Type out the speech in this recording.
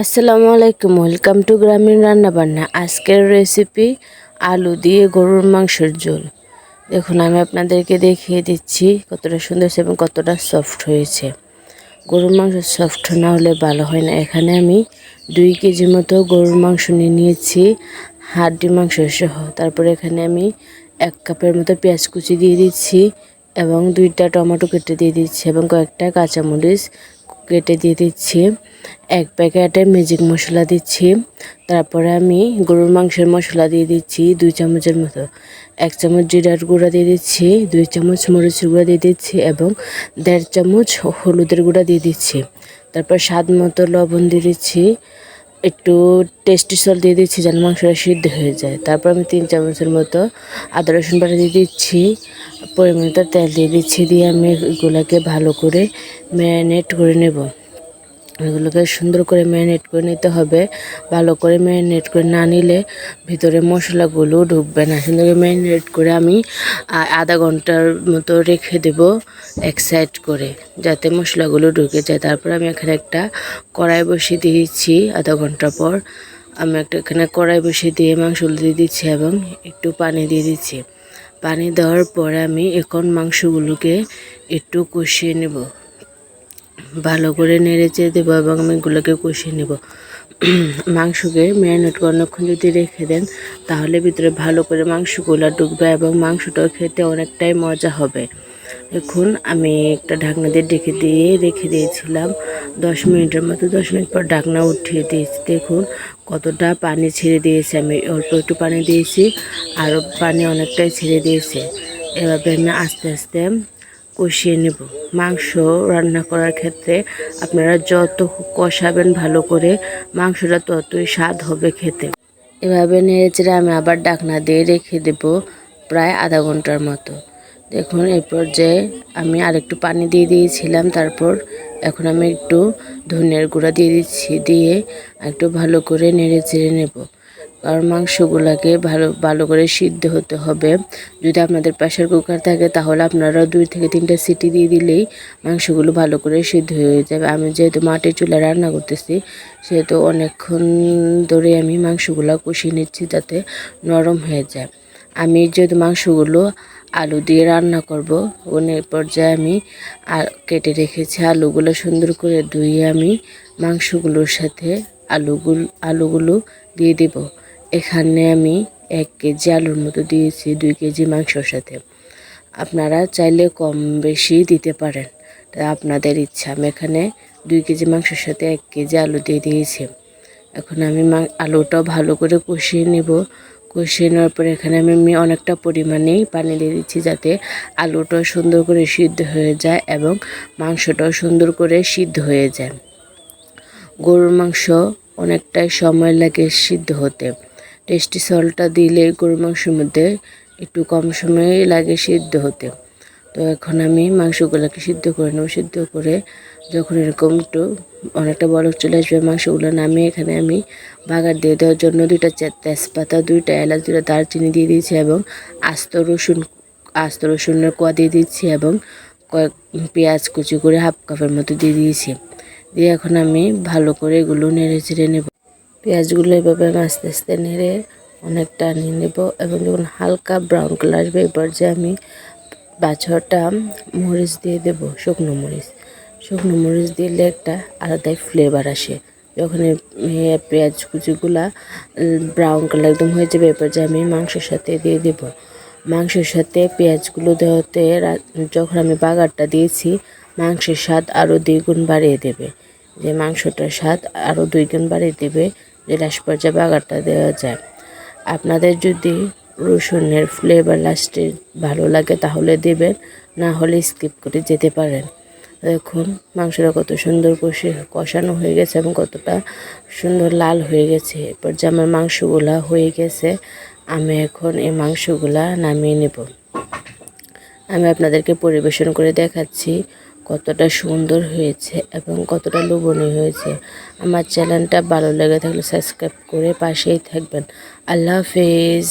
আসসালামু আলাইকুম, welcome to গ্রামীণ রান্নাবান্না। আজকের রেসিপি আলু দিয়ে গরুর মাংসের ঝোল। দেখুন, আমি আপনাদেরকে দেখিয়ে দিচ্ছি কতটা সুন্দর এবং কতটা সফট হয়েছে। গরুর মাংস সফট না হলে ভালো হয় না। এখানে আমি দুই কেজি মতো গরুর মাংস নিয়ে নিয়েছি, হাড্ডি মাংস সহ। তারপরে এখানে আমি এক কাপের মতো পেঁয়াজ কুচি দিয়ে দিচ্ছি এবং দুইটা টমেটো কেটে দিয়ে দিচ্ছি এবং কয়েকটা কাঁচামরিচ কেটে দিয়ে দিচ্ছি। এক প্যাকেটে ম্যাজিক মশলা দিচ্ছি। তারপরে আমি গরুর মাংসের মশলা দিয়ে দিচ্ছি দুই চামচের মতো। এক চামচ জিরার গুঁড়া দিয়ে দিচ্ছি, দুই চামচ মরিচের গুঁড়া দিয়ে দিচ্ছি এবং দেড় চামচ হলুদের গুঁড়া দিয়ে দিচ্ছি। তারপর স্বাদ মতো লবণ দিয়ে দিচ্ছি। একটু টেস্টি সল দিয়ে দিচ্ছি যেন মাংসটা সিদ্ধ হয়ে যায়। তারপর আমি তিন চামচের মতো আদা, রসুন বাটা দিয়ে দিচ্ছি পরিমাণটা তেল দিয়ে দিচ্ছি, দিয়ে আমি এগুলাকে ভালো করে ম্যারিনেট করে নেব। এগুলোকে সুন্দর করে ম্যারিনেট করে নিতে হবে। ভালো করে ম্যারিনেট করে না নিলে ভিতরে মশলাগুলো ঢুকবে না। সুন্দর করে ম্যারিনেট করে আমি আধা ঘণ্টার মতো রেখে দেব এক সাইড করে, যাতে মশলাগুলো ঢুকে যায়। তারপর আমি এখানে একটা কড়াই বসিয়ে দিয়েছি আধা ঘণ্টা পর। আমি একটা এখানে কড়াই বসিয়ে দিয়ে মাংসগুলো দিয়ে দিচ্ছি এবং একটু পানি দিয়ে দিচ্ছি। পানি দেওয়ার পরে আমি এখন মাংসগুলোকে একটু কষিয়ে নেব। ভালো করে নেড়ে চেড়ে দেবো এবং আমি এগুলোকে কষিয়ে নেব। মাংসকে ম্যারিনেট করে অনেকক্ষণ যদি রেখে দেন, তাহলে ভিতরে ভালো করে মাংসগুলো ঢুকবে এবং মাংসটাও খেতে অনেকটাই মজা হবে। এখন আমি একটা ঢাকনা দিয়ে ডেকে দিয়ে রেখে দিয়েছিলাম। দশ মিনিটের মতো, দশ মিনিট পর ঢাকনা উঠিয়ে দিয়েছি। দেখুন, কতটা পানি ছেড়ে দিয়েছে। আমি অল্প একটু পানি দিয়েছি, আরও পানি অনেকটাই ছেড়ে দিয়েছে। এভাবে আমি আস্তে আস্তে কষিয়ে নেব। মাংস রান্না করার ক্ষেত্রে আপনারা যত কষাবেন ভালো করে, মাংসটা ততই স্বাদ হবে খেতে। এভাবে নেড়েচেড়ে আমি আবার ডাকনা দিয়ে রেখে দেব প্রায় আধা ঘণ্টার মতো। দেখুন, এই পর্যায়ে আমি আরেকটু পানি দিয়ে দিয়েছিলাম, তারপর এখন আমি একটু ধনের গুঁড়া দিয়ে দিচ্ছি, দিয়ে একটু ভালো করে নেড়ে চেড়ে নেব। কারণ মাংসগুলোকে ভালো ভালো করে সিদ্ধ হতে হবে। যদি আপনাদের প্রেশার কুকার থাকে, তাহলে আপনারা দুই থেকে তিনটা সিটি দিয়ে দিলেই মাংসগুলো ভালো করে সিদ্ধ হয়ে যাবে। আমি যেহেতু মাটির চুলা রান্না করতেছি, সেহেতু অনেকক্ষণ ধরে আমি মাংসগুলো কষিয়ে নিচ্ছি যাতে নরম হয়ে যায়। আমি যেহেতু মাংসগুলো আলু দিয়ে রান্না করব ওনে পর্যায়ে আমি কেটে রেখেছি আলুগুলো সুন্দর করে ধুয়ে আমি মাংসগুলোর সাথে আলুগুলো আলুগুলো দিয়ে দেবো। এখানে আমি এক কেজি আলুর মতো দিয়েছি, দুই কেজি মাংসর সাথে। আপনারা চাইলে কম বেশি দিতে পারেন। তা আপনাদের ইচ্ছা। আমি এখানে দুই কেজি মাংসের সাথে এক কেজি আলু দিয়ে দিয়েছি। এখন আমি আলুটাও ভালো করে কষিয়ে নেব। কষিয়ে নেওয়ার পরে এখানে আমি অনেকটা পরিমাণেই পানি দিয়ে দিচ্ছি যাতে আলুটাও সুন্দর করে সিদ্ধ হয়ে যায় এবং মাংসটাও সুন্দর করে সিদ্ধ হয়ে যায়। গরুর মাংস অনেকটাই সময় লাগে সিদ্ধ হতে। টেস্টি সলটা দিলে গরু মাংসের মধ্যে একটু কম সময়ে লাগে সিদ্ধ হতে। তো এখন আমি মাংসগুলোকে সিদ্ধ করে নেব। সিদ্ধ করে যখন এরকম একটু অনেকটা বরফ চলে আসবে, মাংসগুলো নামিয়ে এখানে আমি বাগার দিয়ে দেওয়ার জন্য দুইটা তেজপাতা, দুইটা এলাচ, দুইটা দারচিনি দিয়ে দিয়েছি এবং আস্ত রসুন, আস্ত রসুনের কোয়া দিয়ে দিচ্ছি এবং কয়েক পেঁয়াজ কুচি করে হাফ কাপের মতো দিয়ে দিয়েছি। দিয়ে এখন আমি ভালো করে এগুলো নেড়ে চেড়ে নেব। পেঁয়াজগুলো এভাবে আমি আস্তে আস্তে নেড়ে অনেকটা নিয়ে নেব এবং যখন হালকা ব্রাউন কালার আসবে এই পর্যায়ে আমি বাছরটা মরিচ দিয়ে দেব, শুকনো মরিচ। শুকনো মরিচ দিলে একটা আলাদাই ফ্লেভার আসে। যখন পেঁয়াজ কুচিগুলা ব্রাউন কালার একদম হয়ে যাবে এবার যে আমি মাংসের সাথে দিয়ে দেব। মাংসের সাথে পেঁয়াজগুলো দেওয়াতে যখন আমি বাগারটা দিয়েছি, মাংসের স্বাদ আরও দ্বিগুণ বাড়িয়ে দেবে। যে মাংসটার স্বাদ আরও দুই গুণ বাড়িয়ে দেবে। যে লাস্ট পর্যায়ে বাগারটা দেওয়া যায়। আপনাদের যদি রসুনের ফ্লেভার লাস্টে ভালো লাগে তাহলে দেবেন, না হলে স্কিপ করে যেতে পারেন। দেখুন, মাংসটা কত সুন্দর কষে, কষানো হয়ে গেছে এবং কতটা সুন্দর লাল হয়ে গেছে। এরপর যে আমার মাংসগুলা হয়ে গেছে, আমি এখন এই মাংসগুলা নামিয়ে নেব। আমি আপনাদেরকে পরিবেশন করে দেখাচ্ছি। কতটা সুন্দর হয়েছে এবং কতটা লোভনীয় হয়েছে। আমার চ্যানেলটা ভালো লেগে থাকলে সাবস্ক্রাইব করে পাশেই থাকবেন। আল্লাহ হাফেজ।